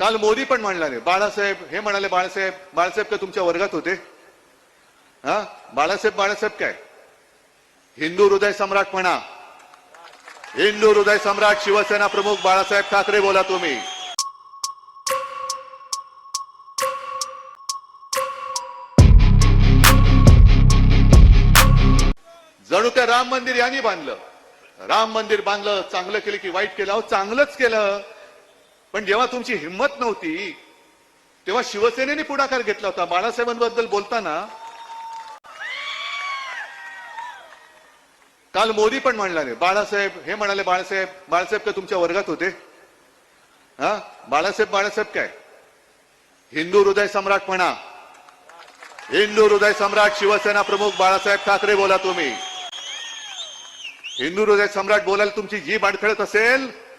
काल मोदी पण म्हणाले बाळासाहेब हे म्हणाले बाळासाहेब बाळासाहेब का तुमच्या वर्गात होते. हा? बाळासाहेब बाळासाहेब काय? हिंदू हृदय सम्राट म्हणा. हिंदू हृदय सम्राट शिवसेना प्रमुख बाळासाहेब ठाकरे बोला तुम्ही. जणू काय राम मंदिर यांनी बांधलं. राम मंदिर बांधलं चांगलं केलं की वाईट केलं. अहो चांगलंच केलं. पण जेव्हा तुमची हिंमत नव्हती तेव्हा शिवसेनेने पुढाकार घेतला होता. बाळासाहेबांबद्दल बोलताना काल मोदी पण म्हणाले बाळासाहेब हे म्हणाले बाळासाहेब बाळासाहेब का तुमच्या वर्गात होते? हा? बाळासाहेब बाळासाहेब काय? हिंदू हृदय सम्राट म्हणा. हिंदू हृदय सम्राट शिवसेना प्रमुख बाळासाहेब ठाकरे बोला तुम्ही. हिंदू हृदय सम्राट बोलायला तुमची जी बाडखळत असेल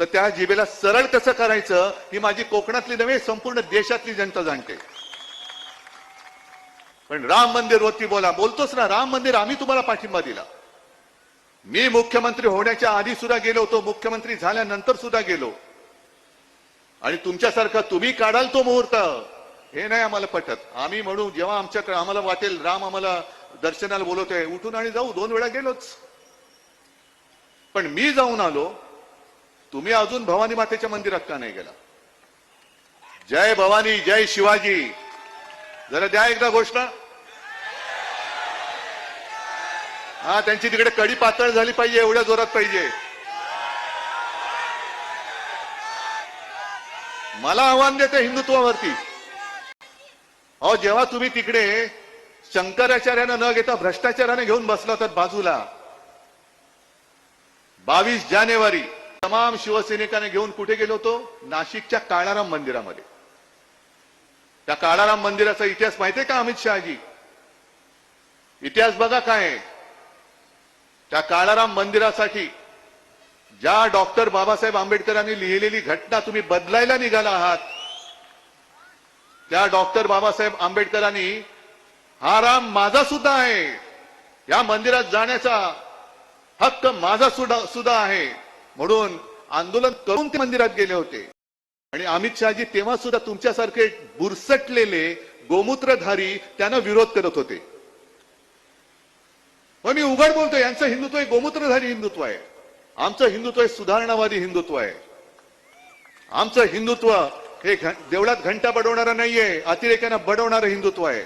तर त्या जिभेला सरळ कसं करायचं ही माझी कोकणातली नव्हे संपूर्ण देशातली जनता जाणते. पण राम मंदिर वरती बोला. बोलतोच ना राम मंदिर आम्ही तुम्हाला पाठिंबा दिला. मी मुख्यमंत्री होण्याच्या आधी सुद्धा गेलो होतो मुख्यमंत्री झाल्यानंतर सुद्धा गेलो. आणि तुमच्यासारखा तुम्ही काढाल तो मुहूर्त. हे नाही आम्हाला पटत. आम्ही म्हणू जेव्हा आमच्याकडे आम्हाला वाटेल राम आम्हाला दर्शनाला बोलवतोय. उठून आणि जाऊ दोन वेळा गेलोच. पण मी जाऊन आलो तुम्ही अजून भवानी मातेच्या मंदिरात का नाही गेला? जय भवानी जय शिवाजी. जरा द्या एकदा घोषणा. हा त्यांची तिकडे कडी पातळ झाली पाहिजे एवढ्या जोरात पाहिजे. मला आव्हान देते हिंदुत्वावरती. अहो जेव्हा तुम्ही तिकडे शंकराचार्यानं न घेता भ्रष्टाचाराने घेऊन बसला तर बाजूला बावीस जानेवारी तमाम शिवसैनिकांनी घेऊन कुठे गेलो होतो? नाशिकच्या काळाराम मंदिरामध्ये. त्या काळाराम मंदिराचा इतिहास माहितीये का अमित शहाजी? इतिहास बघा काय त्या काळाराम मंदिरासाठी ज्या डॉक्टर बाबासाहेब आंबेडकरांनी लिहिलेली घटना तुम्ही बदलायला निघाला आहात त्या डॉक्टर बाबासाहेब आंबेडकरांनी हा राम माझा सुद्धा आहे. या मंदिरात जाण्याचा हक्क माझा सुद्धा सुद्धा आहे. म्हणून आंदोलन करून ते मंदिरात गेले होते. आणि अमित शहाजी तेव्हा सुद्धा तुमच्यासारखे बुरसटलेले गोमूत्रधारी त्यांना विरोध करत होते. मग मी उघड बोलतो यांचं हिंदुत्व हे गोमूत्रधारी हिंदुत्व आहे. आमचं हिंदुत्व हे सुधारणावादी हिंदुत्व आहे. आमचं हिंदुत्व हे देवळात घंटा बडवणारं नाहीये अतिरेक्यांना बडवणारं हिंदुत्व आहे.